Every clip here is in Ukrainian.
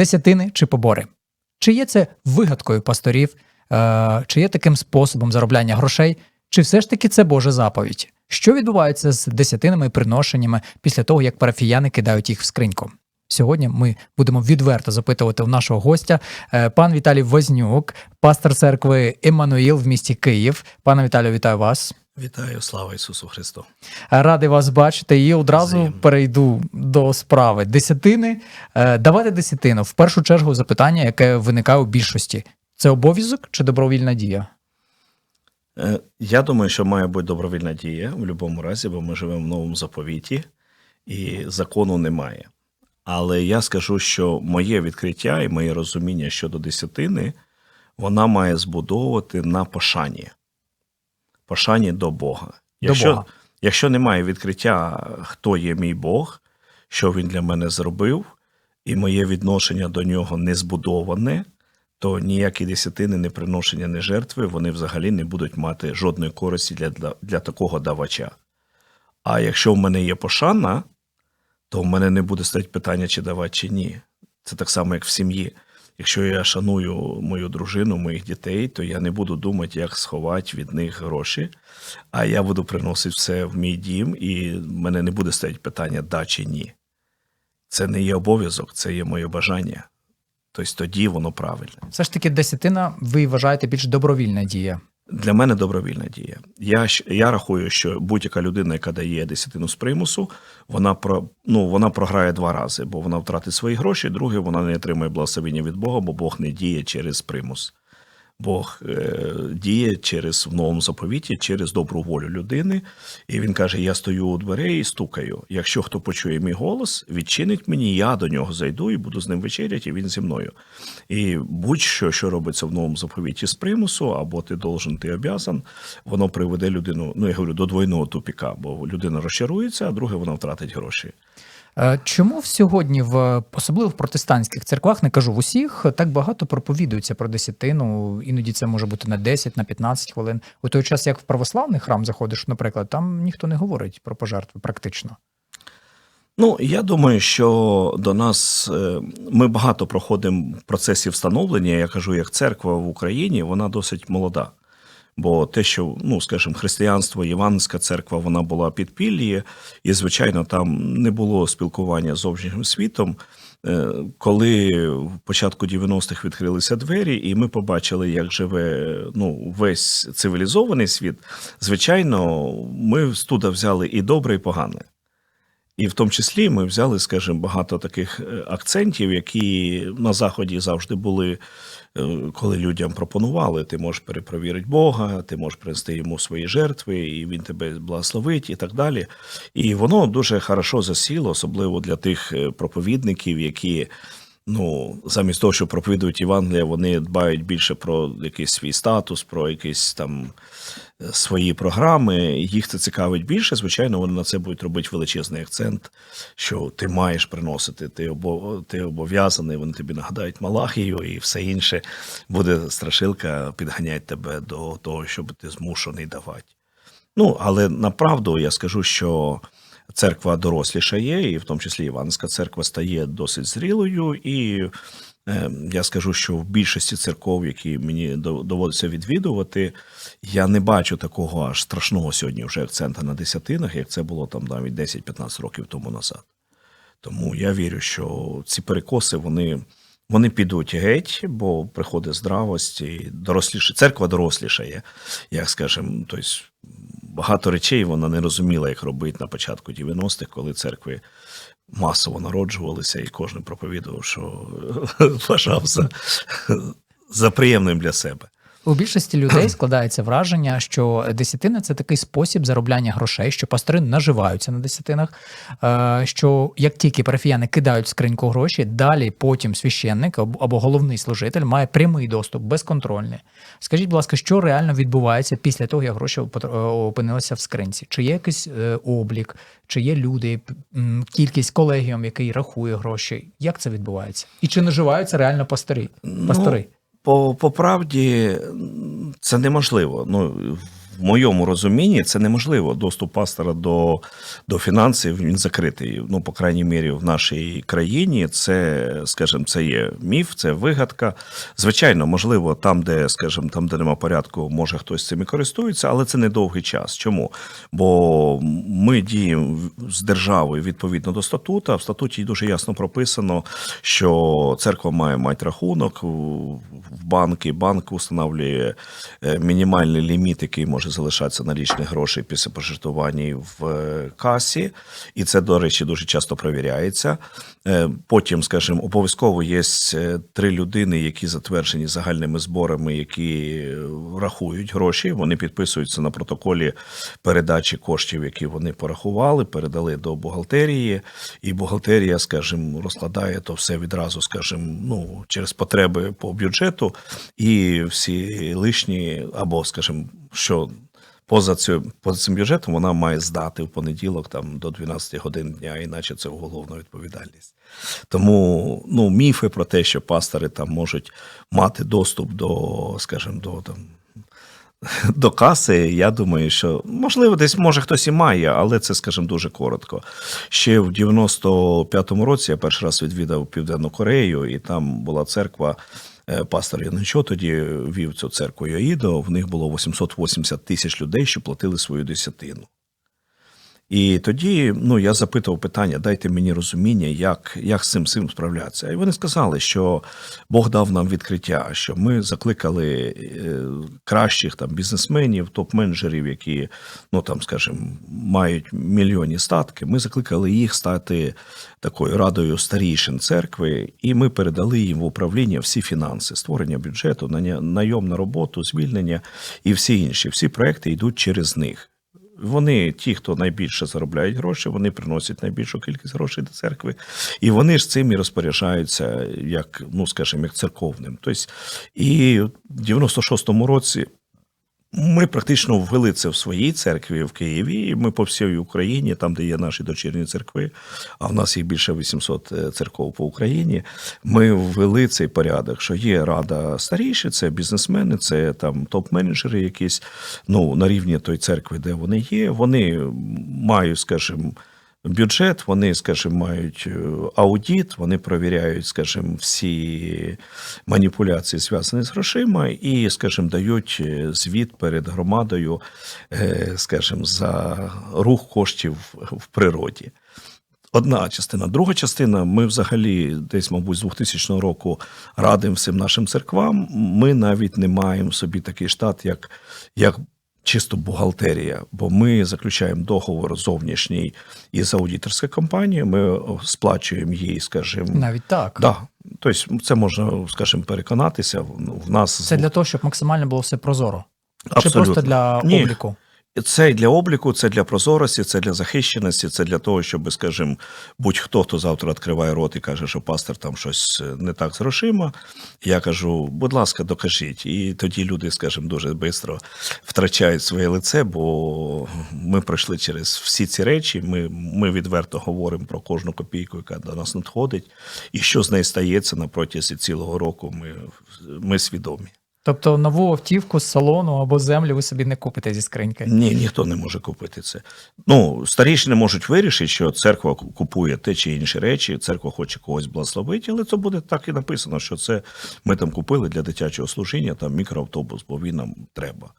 Десятини чи побори? Чи є це вигадкою пасторів, е, чи є таким способом заробляння грошей, чи все ж таки це Божа заповідь? Що відбувається з десятинами і приношеннями після того, як парафіяни кидають їх в скриньку? Сьогодні ми будемо відверто запитувати у нашого гостя е, пан Віталій Вознюк, пастор церкви Еммануїл в місті Київ. Пане Віталію, вітаю вас. Вітаю, слава Ісусу Христу. Радий вас бачити і одразу Взаємно. перейду до справи. Десятини. Е, Давати десятину. В першу чергу запитання, яке виникає у більшості: це обов'язок чи добровільна дія? Е, Я думаю, що має бути добровільна дія в будь-якому разі, бо ми живемо в новому заповіті і закону немає. Але я скажу, що моє відкриття і моє розуміння щодо десятини, вона має збудовувати на пошані. Пошані до Бога. До Якщо, Бога. якщо немає відкриття, хто є мій Бог, що він для мене зробив, і моє відношення до нього не збудоване, то ніякі десятини, не приношення, не жертви, вони взагалі не будуть мати жодної користі для, для, для такого давача. А якщо в мене є пошана, то в мене не буде стоять питання, чи давати, чи ні. Це так само, як в сім'ї. Якщо я шаную мою дружину, моїх дітей, то я не буду думати, як сховати від них гроші, а я буду приносити все в мій дім, і в мене не буде стоять питання, да чи ні. Це не є обов'язок, це є моє бажання. Тобто тоді воно правильне. Все ж таки, десятина, ви вважаєте більш добровільна дія. Для мене добровільна дія. Я, я рахую, що будь-яка людина, яка дає десятину з примусу, вона про ну вона програє два рази, бо вона втратить свої гроші. Друге, вона не отримує благословення від Бога, бо Бог не діє через примус. Бог е, діє через в новому заповіті, через добру волю людини. І він каже: Я стою у дверей і стукаю. Якщо хто почує мій голос, відчинить мені, я до нього зайду і буду з ним вечеряти, і він зі мною. І будь-що, що робиться в новому заповіті з примусу, або ти должен, ти обязан, воно приведе людину, ну я говорю, до двойного тупіка, бо людина розчарується, а друге вона втратить гроші. Е, Чому сьогодні, в особливо в протестантських церквах, не кажу в усіх, так багато проповідується про десятину. Іноді це може бути на 10, на 15 хвилин. У той час, як в православний храм заходиш, наприклад, там ніхто не говорить про пожертви практично. Ну, я думаю, що до нас е, ми багато проходимо процесів встановлення. Я кажу, як церква в Україні, вона досить молода. Бо те, що, ну, скажімо, християнство, Євангельська церква, вона була підпіллі, і, звичайно, там не було спілкування з зовнішнім світом. Е, Коли в початку 90-х відкрилися двері, і ми побачили, як живе ну, весь цивілізований світ, звичайно, ми туди взяли і добре, і погане. І в тому числі ми взяли, скажімо, багато таких е, акцентів, які на Заході завжди були, коли людям пропонували: ти можеш перепровірити Бога, ти можеш принести йому свої жертви, і він тебе благословить, і так далі. І воно дуже хорошо засіло, особливо для тих е, проповідників, які. Ну, замість того, що проповідують Євангелія, вони дбають більше про якийсь свій статус, про якісь там е, свої програми. Їх це цікавить більше. Звичайно, вони на це будуть робити величезний акцент, що ти маєш приносити, ти обо- ти обов'язаний, вони тобі нагадають Малахію і все інше. Буде страшилка підганяти тебе до того, щоб ти змушений давати. Ну, але направду я скажу, що церква дорослішає, і в тому числі Іванська церква стає досить зрілою. І я скажу, що в більшості церков, які мені доводиться відвідувати, я не бачу такого аж страшного сьогодні вже акцента на десятинах, як це було там навіть 10-15 років тому назад. Тому я вірю, що ці перекоси вони, вони підуть геть, бо приходить здравость і доросліше. Церква дорослішає, як скажемо, тобто багато речей вона не розуміла, як робити на початку 90-х, коли церкви масово народжувалися, і кожен проповідував, що вважав за, за приємним для себе. У більшості людей складається враження, що десятина це такий спосіб заробляння грошей, що пастори наживаються на десятинах. е, Що як тільки парафіяни кидають в скриньку гроші, далі потім священник або головний служитель має прямий доступ, безконтрольний. Скажіть, будь ласка, що реально відбувається після того, як гроші е, опинилися в скринці? Чи є якийсь е, облік, чи є люди, кількість колегіум, який рахує гроші? Як це відбувається? І чи наживаються реально пастори? пастори? Ну, по, по правді це неможливо. Ну, в моєму розумінні це неможливо. Доступ пастора до, до фінансів він закритий. Ну, по крайній мірі, в нашій країні це, скажімо, це є міф, це вигадка. Звичайно, можливо, там, де, скажімо, там, де нема порядку, може хтось цим і користується, але це недовгий час. Чому? Бо ми діємо з державою відповідно до статуту. В статуті дуже ясно прописано, що церква має мати рахунок в банки. Банк встановлює е, мінімальний ліміт, який може залишатися налічних грошей після пожертвування в е, касі. І це, до речі, дуже часто перевіряється. Е, Потім, скажімо, обов'язково є е, три людини, які затверджені загальними зборами, які рахують гроші. Вони підписуються на протоколі передачі коштів, які вони порахували, передали до бухгалтерії, і бухгалтерія, скажімо, розкладає то все відразу, скажімо, ну через потреби по бюджету, і всі лишні, або, скажімо, що. Поза цим, поза цим бюджетом вона має здати в понеділок там до 12 годин дня, іначе це уголовна відповідальність. Тому ну, міфи про те, що пастори там можуть мати доступ до, скажімо, до там. До каси, я думаю, що можливо, десь може хтось і має, але це, скажімо, дуже коротко. Ще в 95-му році я перший раз відвідав Південну Корею, і там була церква. Е, Пастор Яничо тоді вів цю церкву Йоїдо. В них було 880 тисяч людей, що платили свою десятину. І тоді ну, я запитав питання: дайте мені розуміння, як, як з цим цим справлятися. І вони сказали, що Бог дав нам відкриття, що ми закликали е, кращих там бізнесменів, топ-менеджерів, які, ну там, скажімо, мають мільйонні статки. Ми закликали їх стати такою радою старішин церкви, і ми передали їм в управління всі фінанси, створення бюджету, найом на роботу, звільнення і всі інші. Всі проекти йдуть через них. Вони, ті, хто найбільше заробляють гроші, вони приносять найбільшу кількість грошей до церкви, і вони ж цим і розпоряджаються, як, ну скажімо, як церковним. Тобто, і в 96-му році ми практично ввели це в своїй церкві в Києві. і Ми по всій Україні, там, де є наші дочірні церкви, а в нас їх більше 800 церков по Україні. Ми ввели цей порядок, що є рада старіші, це бізнесмени, це там топ-менеджери, якісь ну на рівні той церкви, де вони є. Вони мають, скажімо, бюджет, вони, скажімо, мають е, аудіт, вони провіряють, скажімо, всі маніпуляції, зв'язані з грошима, і, скажімо, дають е, звіт перед громадою, е, скажімо, за рух коштів в природі. Одна частина. Друга частина, ми взагалі десь, мабуть, з 2000 року радимо всім нашим церквам. Ми навіть не маємо собі такий штат, як, як чисто бухгалтерія, бо ми заключаємо договор зовнішній із аудиторською компанією, ми сплачуємо їй, скажімо, Навіть так. да. Тобто, це можна, скажімо, переконатися. В нас Це для того, щоб максимально було все прозоро. Чи просто для Ні. обліку? Це для обліку, це для прозорості, це для захищеності, це для того, щоб, скажімо, будь-хто, хто завтра відкриває рот і каже, що пастор там щось не так з грошима. Я кажу, будь ласка, докажіть. І тоді люди, скажімо, дуже швидко втрачають своє лице, бо ми пройшли через всі ці речі. Ми, ми відверто говоримо про кожну копійку, яка до нас надходить, і що з нею стається на протязі цілого року. Ми, ми свідомі. Тобто нову автівку з салону або землю ви собі не купите зі скриньки. Ні, ніхто не може купити це. Ну, старішини можуть вирішити, що церква купує те чи інші речі, церква хоче когось благословити, але це буде так і написано, що це ми там купили для дитячого служіння, там мікроавтобус, бо він нам треба.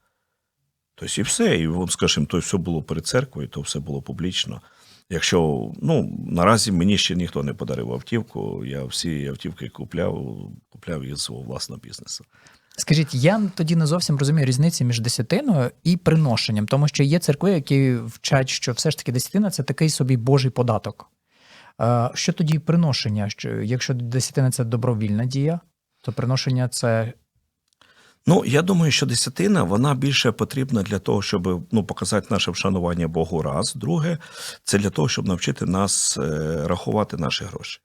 Тобто і все. І от, скажімо, то все було перед церквою, то все було публічно. Якщо ну наразі мені ще ніхто не подарив автівку, я всі автівки купляв, купляв із свого власного бізнесу. Скажіть, я тоді не зовсім розумію різниці між десятиною і приношенням, тому що є церкви, які вчать, що все ж таки десятина це такий собі божий податок. Що тоді приношення? Що якщо десятина це добровільна дія, то приношення це Ну, я думаю, що десятина вона більше потрібна для того, щоб ну, показати наше вшанування Богу раз. Друге, це для того, щоб навчити нас е, рахувати наші гроші.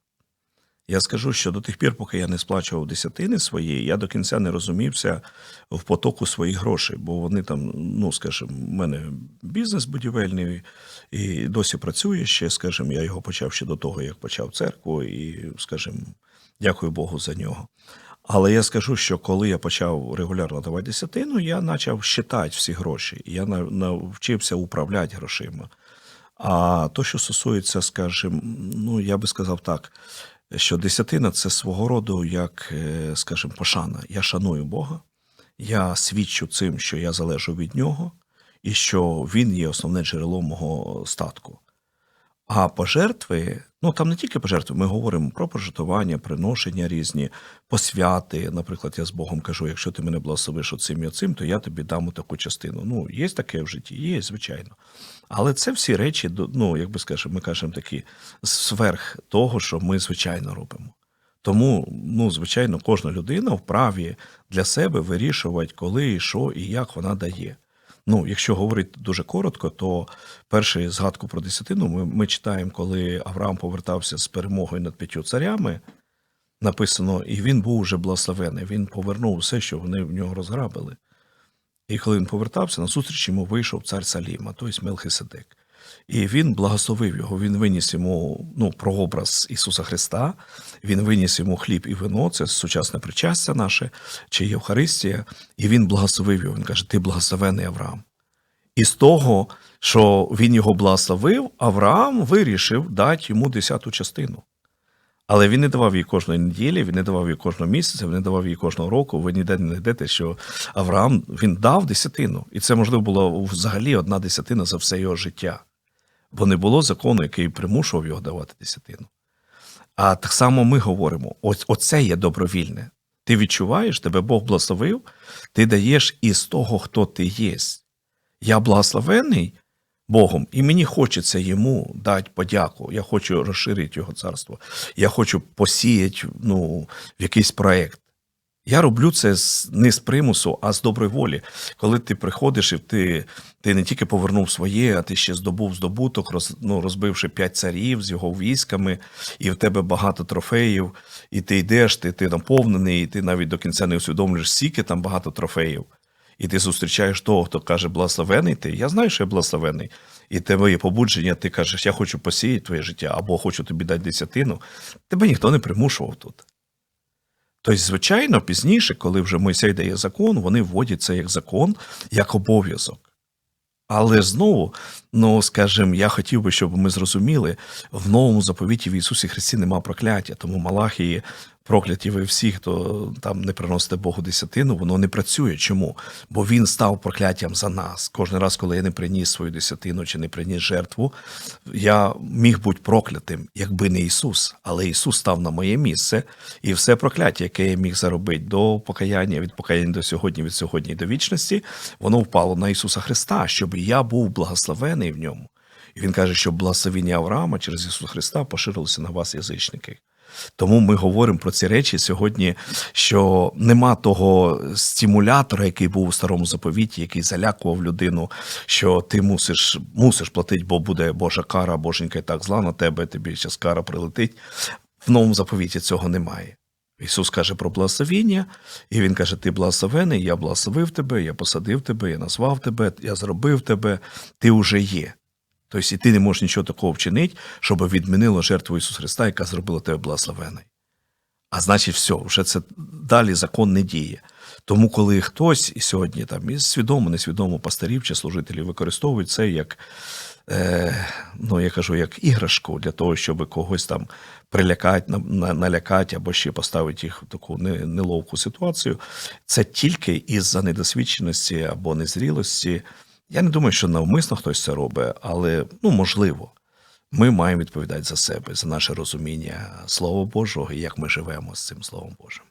Я скажу, що до тих пір, поки я не сплачував десятини свої, я до кінця не розумівся в потоку своїх грошей, бо вони там, ну скажімо, в мене бізнес будівельний і досі працює ще. Скажімо, я його почав ще до того, як почав церкву, і, скажімо, дякую Богу за нього. Але я скажу, що коли я почав регулярно давати десятину, я почав считати всі гроші. Я навчився управляти грошима. А то, що стосується, скажімо, ну я би сказав так, що десятина це свого роду, як, е, скажімо, пошана. Я шаную Бога, я свідчу цим, що я залежу від нього, і що він є основне джерело мого статку. А пожертви, ну там не тільки пожертви, ми говоримо про пожертвування, приношення різні, посвяти. Наприклад, я з Богом кажу: якщо ти мене благословиш оцим і оцим, то я тобі дам таку частину. Ну, є таке в житті, є, звичайно. Але це всі речі, ну, як би скажемо, ми кажемо такі сверх того, що ми звичайно робимо. Тому, ну, звичайно, кожна людина вправі для себе вирішувати, коли, і що і як вона дає. Ну, якщо говорити дуже коротко, то першу згадку про десятину ми, ми читаємо, коли Авраам повертався з перемогою над п'ятью царями. Написано, і він був уже благословений. Він повернув все, що вони в нього розграбили. І коли він повертався, на зустріч йому вийшов цар Саліма, тобто Мелхиседек. І він благословив його. Він виніс йому ну, прообраз Ісуса Христа, він виніс йому хліб і вино, це сучасне причастя наше, чи Євхаристія, і він благословив його. Він каже: Ти благословений Авраам. І з того, що він його благословив, Авраам вирішив дати йому десяту частину. Але він не давав їй кожної неділі, він не давав їй кожного місяця, він не давав їй кожного року. Ви ніде не знайдете, що Авраам він дав десятину. І це, можливо, була взагалі одна десятина за все його життя. Бо не було закону, який примушував його давати десятину. А так само ми говоримо: оце є добровільне. Ти відчуваєш, тебе Бог благословив, ти даєш із того, хто ти є. Я благословений Богом, і мені хочеться йому дати подяку. Я хочу розширити його царство. Я хочу посіяти ну, в якийсь проект. Я роблю це не з примусу, а з доброї волі. Коли ти приходиш і ти, ти не тільки повернув своє, а ти ще здобув здобуток, роз, ну, розбивши п'ять царів з його військами, і в тебе багато трофеїв, і ти йдеш, ти, ти наповнений, і ти навіть до кінця не усвідомлюєш, скільки там багато трофеїв. І ти зустрічаєш того, хто каже, благословений ти. Я знаю, що я благословений. І тебе є побудження, ти кажеш, я хочу посіяти твоє життя, або хочу тобі дати десятину. Тебе ніхто не примушував тут. Тобто, звичайно, пізніше, коли вже Мойсей дає закон, вони вводять це як закон, як обов'язок. Але знову, ну скажімо, я хотів би, щоб ми зрозуміли, в новому заповіті в Ісусі Христі нема прокляття, тому Малахії прокляті ви всі, хто там не приносите Богу десятину, воно не працює. Чому? Бо Він став прокляттям за нас. Кожен раз, коли я не приніс свою десятину чи не приніс жертву, я міг бути проклятим, якби не Ісус. Але Ісус став на моє місце, і все прокляття, яке я міг заробити до покаяння, від покаяння до сьогодні, від сьогодні до вічності, воно впало на Ісуса Христа, щоб я був благословений в ньому. І він каже, що благословіння Авраама через Ісуса Христа поширилося на вас, язичники. Тому ми говоримо про ці речі сьогодні, що нема того стимулятора, який був у старому заповіті, який залякував людину, що ти мусиш мусиш платити, бо буде Божа кара, боженька і так зла на тебе, тобі зараз кара прилетить. В новому заповіті цього немає. Ісус каже про благословіння, і Він каже: Ти благословений, я благословив тебе, я посадив тебе, я назвав тебе, я зробив тебе, ти вже є. Тобто, і ти не можеш нічого такого вчинити, щоб відмінило жертву Ісуса Христа, яка зробила тебе благословенний. А значить, все, вже це далі закон не діє. Тому, коли хтось і сьогодні там і свідомо, несвідомо пастирів чи служителів використовують це як, е, ну я кажу, як іграшку для того, щоб когось там прилякати, на, на, налякати або ще поставити їх в таку неловку ситуацію, це тільки із-за недосвідченості або незрілості. Я не думаю, що навмисно хтось це робить, але ну можливо. Ми маємо відповідати за себе, за наше розуміння Слова Божого і як ми живемо з цим Словом Божим.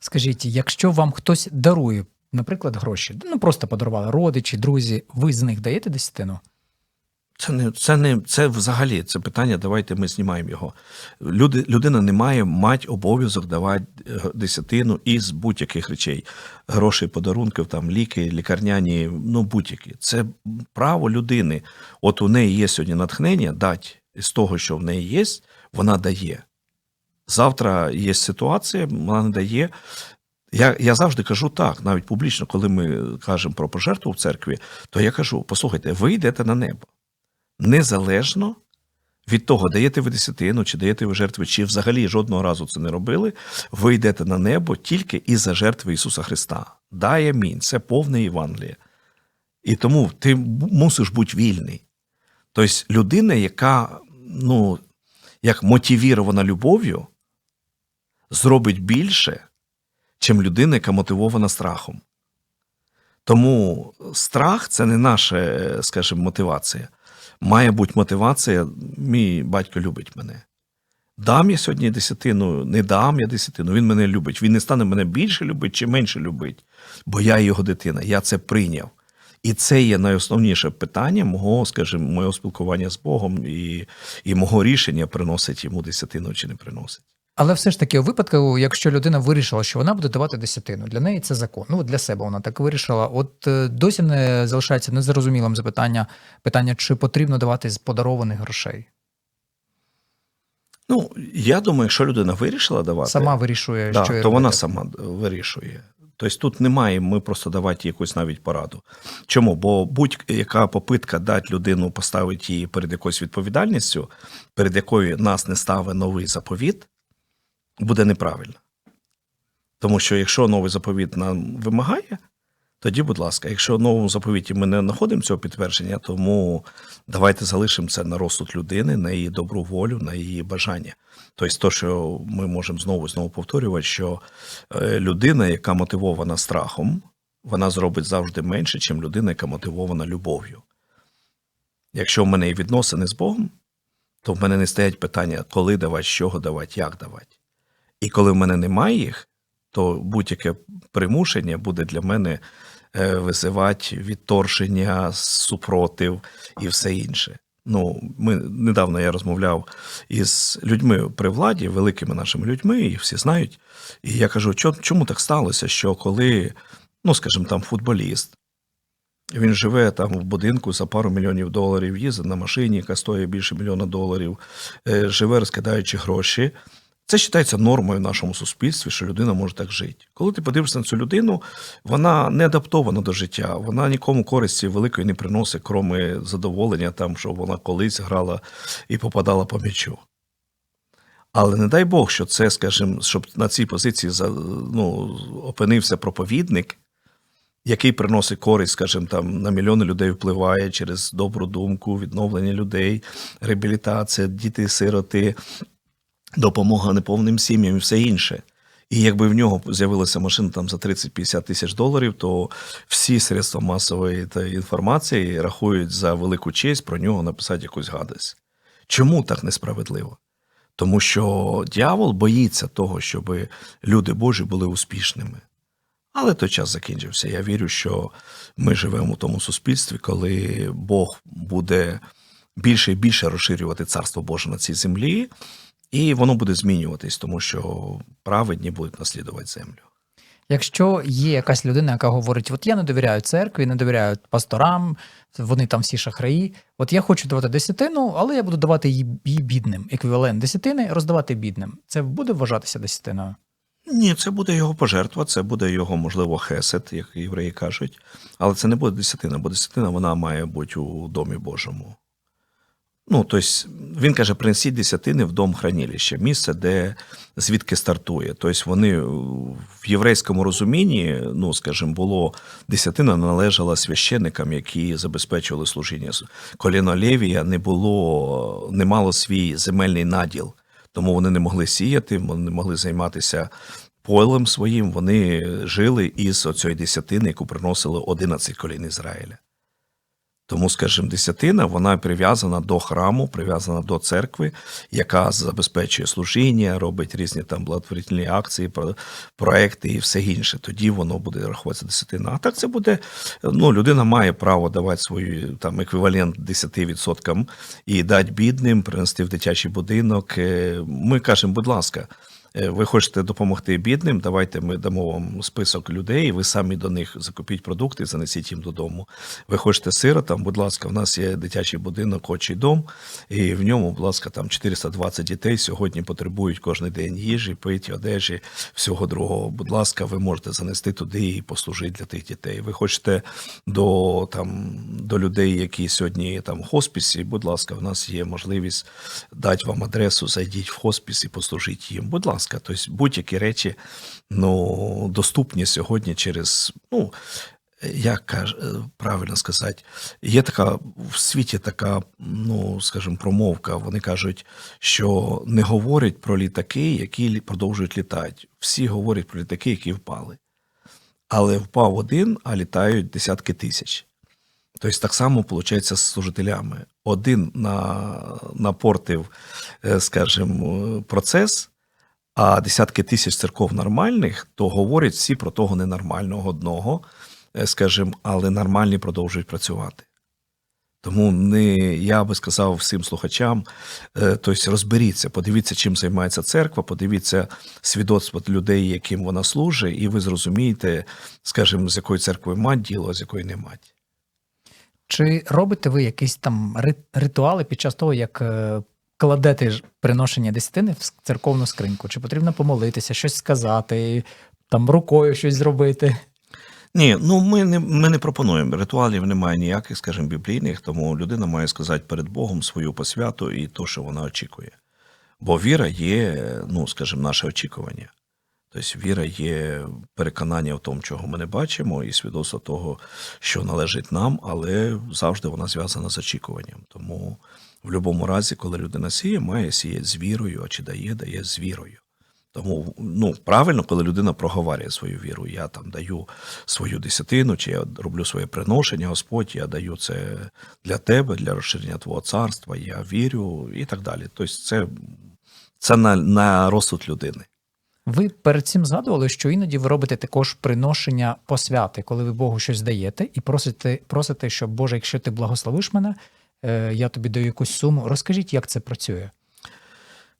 Скажіть, якщо вам хтось дарує, наприклад, гроші, ну просто подарували родичі, друзі, ви з них даєте десятину? Це не це не це взагалі це питання. Давайте ми знімаємо його. Люди, людина не має мати обов'язок давати е, десятину із будь-яких речей. Грошей, подарунків, там ліки, лікарняні, ну будь-які. Це право людини. От у неї є сьогодні натхнення дати з того, що в неї є, вона дає. Завтра є ситуація, вона не дає. Я, я завжди кажу так, навіть публічно, коли ми кажемо про пожертву в церкві, то я кажу: послухайте, ви йдете на небо незалежно Від того, даєте ви десятину, чи даєте ви жертви, чи взагалі жодного разу це не робили, ви йдете на небо тільки із-за жертви Ісуса Христа. Дай амінь, це повне Євангеліє. І тому ти мусиш бути вільний. Тобто людина, яка ну, як мотивірована любов'ю, зробить більше, чим людина, яка мотивована страхом. Тому страх це не наша, скажімо, мотивація. Має бути мотивація, мій батько любить мене. Дам я сьогодні десятину, не дам я десятину, він мене любить. Він не стане мене більше любить чи менше любить, бо я його дитина, я це прийняв. І це є найосновніше питання мого, скажімо, моєго спілкування з Богом і, і мого рішення приносить йому десятину чи не приносить. Але все ж таки, у випадку, якщо людина вирішила, що вона буде давати десятину, для неї це закон. Ну, для себе вона так вирішила. От е, досі не залишається незрозумілим запитання, питання, чи потрібно давати з подарованих грошей. Ну, я думаю, якщо людина вирішила давати, Сама вирішує, да, що то вона сама вирішує. Тобто тут немає ми просто давати якусь навіть пораду. Чому? Бо будь-яка попитка дати людину, поставити її перед якоюсь відповідальністю, перед якою нас не ставить новий заповіт, буде неправильно. Тому що якщо новий заповіт нам вимагає, тоді, будь ласка, якщо в новому заповіті ми не знаходимо цього підтвердження, тому давайте залишимо це на розсуд людини, на її добру волю, на її бажання. Тобто, то, що ми можемо знову і знову повторювати, що е, людина, яка мотивована страхом, вона зробить завжди менше, ніж людина, яка мотивована любов'ю. Якщо в мене є відносини з Богом, то в мене не стоять питання, коли давати, з чого давати, як давати. І коли в мене немає їх, то будь-яке примушення буде для мене е, визивати відторження, супротив і все інше. Ну, ми недавно я розмовляв із людьми при владі, великими нашими людьми, їх всі знають. І я кажу, чому так сталося, що коли, ну скажімо, там футболіст, він живе там в будинку за пару мільйонів доларів, їздить на машині, яка стоїть більше мільйона доларів, е, живе розкидаючи гроші. Це вважається нормою в нашому суспільстві, що людина може так жити. Коли ти подивишся на цю людину, вона не адаптована до життя, вона нікому користі великої не приносить, кроме задоволення, там, що вона колись грала і попадала по м'ячу. Але не дай Бог, що це, скажімо, щоб на цій позиції ну, опинився проповідник, який приносить користь, скажімо, там на мільйони людей впливає через добру думку, відновлення людей, реабілітація, діти-сироти, допомога неповним сім'ям і все інше. І якби в нього з'явилася машина там за 30-50 тисяч доларів, то всі средства масової та інформації рахують за велику честь про нього написати якусь гадость. Чому так несправедливо? Тому що дьявол боїться того, щоб люди Божі були успішними. Але той час закінчився. Я вірю, що ми живемо у тому суспільстві, коли Бог буде більше і більше розширювати царство Боже на цій землі, і воно буде змінюватись, тому що праведні будуть наслідувати землю. Якщо є якась людина, яка говорить: от я не довіряю церкві, не довіряю пасторам, вони там всі шахраї. От я хочу давати десятину, але я буду давати її бідним. Еквівалент десятини роздавати бідним. Це буде вважатися десятиною. Ні, це буде його пожертва, це буде його, можливо, хесед, як євреї кажуть. Але це не буде десятина, бо десятина вона має бути у домі Божому. Ну, тобто, він каже, принесіть десятини в дом хранилища, місце, де звідки стартує. Тобто вони в єврейському розумінні, ну, скажімо, було десятина належала священникам, які забезпечували служіння. Коліно Левія не було, не мало свій земельний наділ, тому вони не могли сіяти, вони не могли займатися полем своїм. Вони жили із оцієї десятини, яку приносили 11 колін Ізраїля. Тому, скажімо, десятина вона прив'язана до храму, прив'язана до церкви, яка забезпечує служіння, робить різні там благотворительні акції, про- проекти і все інше. Тоді воно буде рахуватися десятина. А так це буде. Ну, людина має право давати свій там еквівалент 10% і дати бідним, принести в дитячий будинок. Е, Ми кажемо, будь ласка. Е, Ви хочете допомогти бідним, давайте ми дамо вам список людей, ви самі до них закупіть продукти, занесіть їм додому. Ви хочете сиротам, будь ласка, в нас є дитячий будинок, отчий дом, і в ньому, будь ласка, там 420 дітей сьогодні потребують кожен день їжі, питі, одежі, всього другого. Будь ласка, ви можете занести туди і послужити для тих дітей. Ви хочете до, там, до людей, які сьогодні там в хоспісі, будь ласка, в нас є можливість дати вам адресу, зайдіть в хоспіс і послужіть їм. Будь ласка, тобто будь-які речі ну, доступні сьогодні через. ну, як правильно сказати, є така в світі така, ну скажімо, промовка. Вони кажуть, що не говорять про літаки, які продовжують літати. Всі говорять про літаки, які впали. Але впав один, а літають десятки тисяч. Тобто так само виходить з служителями. Один на, напортив, е, скажімо, процес, а десятки тисяч церков нормальних, то говорять всі про того ненормального одного, е, скажімо, але нормальні продовжують працювати. Тому не, я би сказав всім слухачам, тобто розберіться, подивіться, чим займається церква, подивіться свідоцтво людей, яким вона служить, і ви зрозумієте, скажімо, з якої церкви мать діло, а з якої не мать. Чи робите ви якісь там ри- ритуали під час того, як е, кладете ж приношення десятини в церковну скриньку? Чи потрібно помолитися, щось сказати, там рукою щось зробити? Ні, ну ми не, ми не пропонуємо. Ритуалів немає ніяких, скажімо, біблійних, тому людина має сказати перед Богом свою посвяту і то, що вона очікує. Бо віра є, ну, скажімо, наше очікування. Тобто віра є переконання в тому, чого ми не бачимо, і свідоцтво того, що належить нам, але завжди вона зв'язана з очікуванням. Тому в будь-якому разі, коли людина сіє, має сіяти з вірою, а чи дає, дає з вірою. Тому ну, правильно, коли людина проговорює свою віру, я там даю свою десятину, чи я роблю своє приношення, Господь, я даю це для тебе, для розширення твого царства, я вірю і так далі. Тобто, це, це на, на розсуд людини. Ви перед цим згадували, що іноді ви робите також приношення посвяти, коли ви Богу щось даєте і просите, просите, що Боже, якщо ти благословиш мене, я тобі даю якусь суму. Розкажіть, як це працює?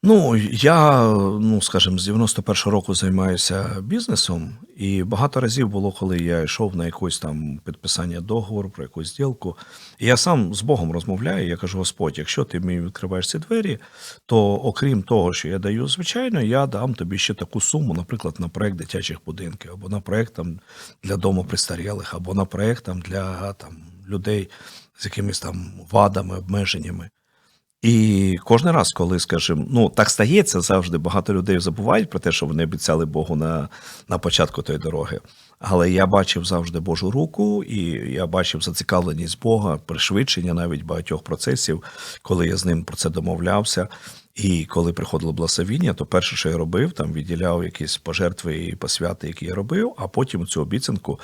Ну, я, ну скажімо, з 91-го року займаюся бізнесом, і багато разів було, коли я йшов на якусь там підписання договору про якусь ділку. І я сам з Богом розмовляю. Я кажу: Господь, якщо ти мені відкриваєш ці двері, то окрім того, що я даю, звичайно, я дам тобі ще таку суму, наприклад, на проект дитячих будинків, або на проект там для дому престарілих, або на проект там для там людей з якимись там вадами, обмеженнями. І кожен раз, коли, скажімо, ну так стається, завжди багато людей забувають про те, що вони обіцяли Богу на, на початку тої дороги. Але я бачив завжди Божу руку, і я бачив зацікавленість Бога, пришвидшення навіть багатьох процесів, коли я з ним про це домовлявся. І коли приходило благословіння, то перше, що я робив, там відділяв якісь пожертви і посвяти, які я робив, а потім цю обіцянку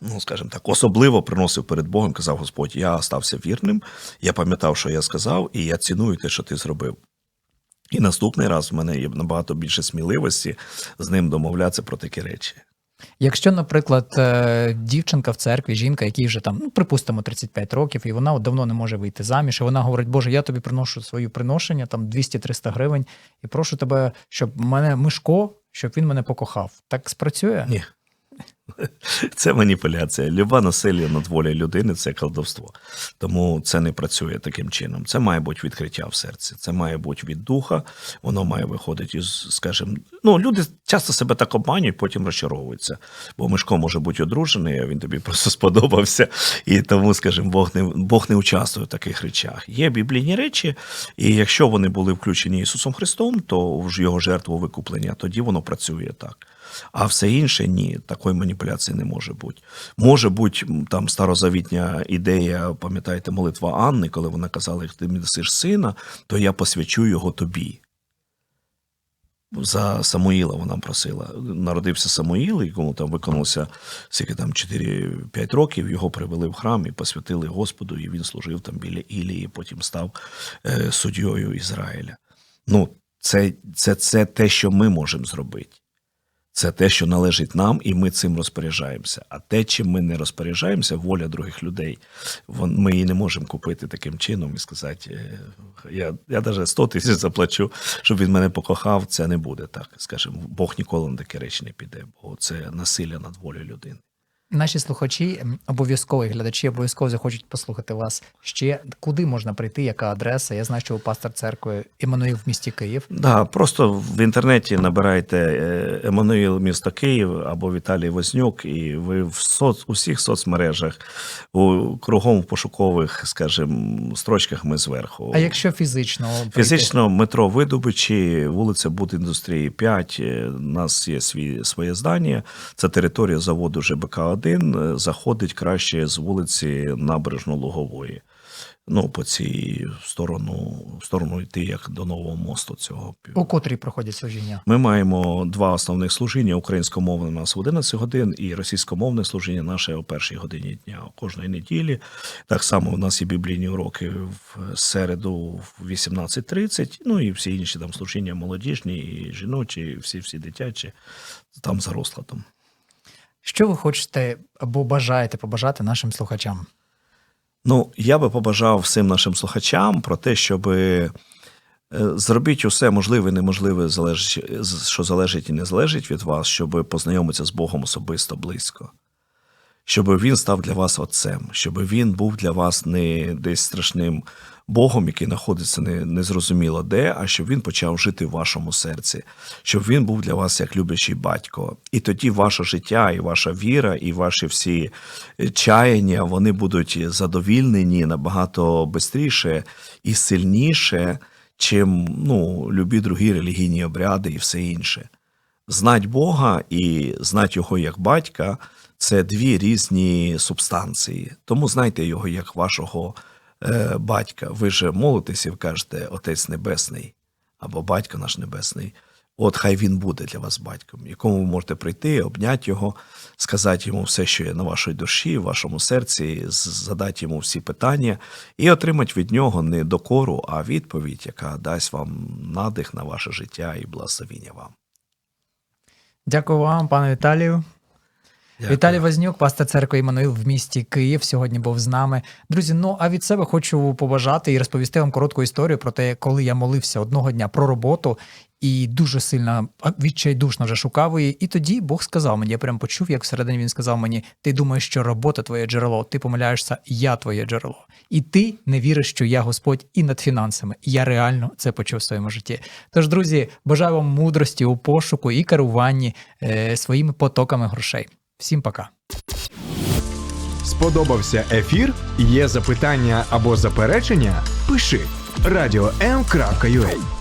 ну, скажімо так, особливо приносив перед Богом, казав Господь, я стався вірним, я пам'ятав, що я сказав, і я ціную те, що ти зробив. І наступний раз в мене є набагато більше сміливості з ним домовлятися про такі речі. Якщо, наприклад, е, дівчинка в церкві, жінка, якій вже там, ну припустимо, 35 років, і вона давно не може вийти заміж, і вона говорить, Боже, я тобі приношу свої приношення, там 200-300 гривень, і прошу тебе, щоб мене Мишко, щоб він мене покохав. Так спрацює? Ні. Це маніпуляція. Люба насилля над волею людини це колдовство. Тому це не працює таким чином. Це має бути відкриття в серці. Це має бути від духа, воно має виходити із, скажімо, ну, люди часто себе так обманюють, потім розчаровуються. Бо Мишко може бути одружений, а він тобі просто сподобався. І тому, скажімо, Бог не, Бог не участвує в таких речах. Є біблійні речі, і якщо вони були включені Ісусом Христом, то в його жертву викуплення, тоді воно працює так. А все інше ні, такої маніпуляції не може бути. Може бути там старозавітня ідея, пам'ятаєте, молитва Анни, коли вона казала, як ти мені сина, то я посвячу його тобі. За Самуїла вона просила. Народився Самуїл, якому там виконалося скільки там 4-5 років, його привели в храм і посвятили Господу, і він служив там біля Ілії, потім став е, суддєю Ізраїля. Ну, це, це, це те, що ми можемо зробити. Це те, що належить нам, і ми цим розпоряджаємося. А те, чим ми не розпоряджаємося, воля других людей, ми її не можемо купити таким чином і сказати: е, я, я навіть 100 тисяч заплачу, щоб він мене покохав. Це не буде так. Скажімо, Бог ніколи на такі речі не піде, бо це насилля над волею людини. Наші слухачі обов'язково і глядачі обов'язково захочуть послухати вас ще куди можна прийти, яка адреса. Я знаю, що ви пастор церкви Еммануїл в місті Київ. Да, просто в інтернеті набирайте е, Еммануїл місто Київ або Віталій Вознюк, і ви в соц усіх соцмережах у кругом пошукових, скажімо, строчках. Ми зверху. А якщо фізично прийти? фізично метро видобичі, вулиця Будіндустрії 5, е, У нас є свій своє здання. Це територія заводу ЖБК. М1 е, заходить краще з вулиці Набережно-Лугової. Ну, по цій сторону в сторону йти як до нового мосту цього У котрій проходять служіння. Ми маємо два основних служіння: українськомовне у нас в 11 годин, і російськомовне служіння наше о першій годині дня кожної неділі. Так само у нас є біблійні уроки в середу в 18.30, Ну і всі інші там служіння молодіжні, і жіночі, і всі всі дитячі там за розкладом. Що ви хочете або бажаєте побажати нашим слухачам? Ну, я би побажав всім нашим слухачам про те, щоб е, зробіть усе можливе і неможливе, що залежить і не залежить від вас, щоб познайомитися з Богом особисто близько. Щоб він став для вас отцем, щоб він був для вас не десь страшним Богом, який знаходиться не, незрозуміло де, а щоб він почав жити в вашому серці, щоб він був для вас як люблячий батько. І тоді ваше життя, і ваша віра, і ваші всі е, чаяння вони будуть задовільнені набагато швидше і сильніше, чим ну, любі другі релігійні обряди і все інше. Знать Бога і знать його як батька це дві різні субстанції. Тому знайте його як вашого батька. Ви же молитесь і кажете Отець Небесний або Батько наш Небесний. От хай він буде для вас батьком, якому ви можете прийти, обняти його, сказати йому все, що є на вашій душі, в вашому серці, задати йому всі питання і отримати від нього не докору, а відповідь, яка дасть вам надих на ваше життя і благословіння вам. Дякую вам, пане Віталію. Дякую. Віталій Вознюк, пастор церкви Іммануїл в місті Київ, сьогодні був з нами. Друзі, ну а від себе хочу побажати і розповісти вам коротку історію про те, коли я молився одного дня про роботу і дуже сильно відчайдушно вже шукав її. І тоді Бог сказав мені, я прям почув, як всередині він сказав мені: ти думаєш, що робота твоє джерело, ти помиляєшся, я твоє джерело. І ти не віриш, що я Господь і над фінансами. Я реально це почув в своєму житті. Тож, друзі, бажаю вам мудрості у пошуку і керуванні е, своїми потоками грошей. Всім пока. Сподобався ефір? Є запитання або заперечення? Пиши радіом.ua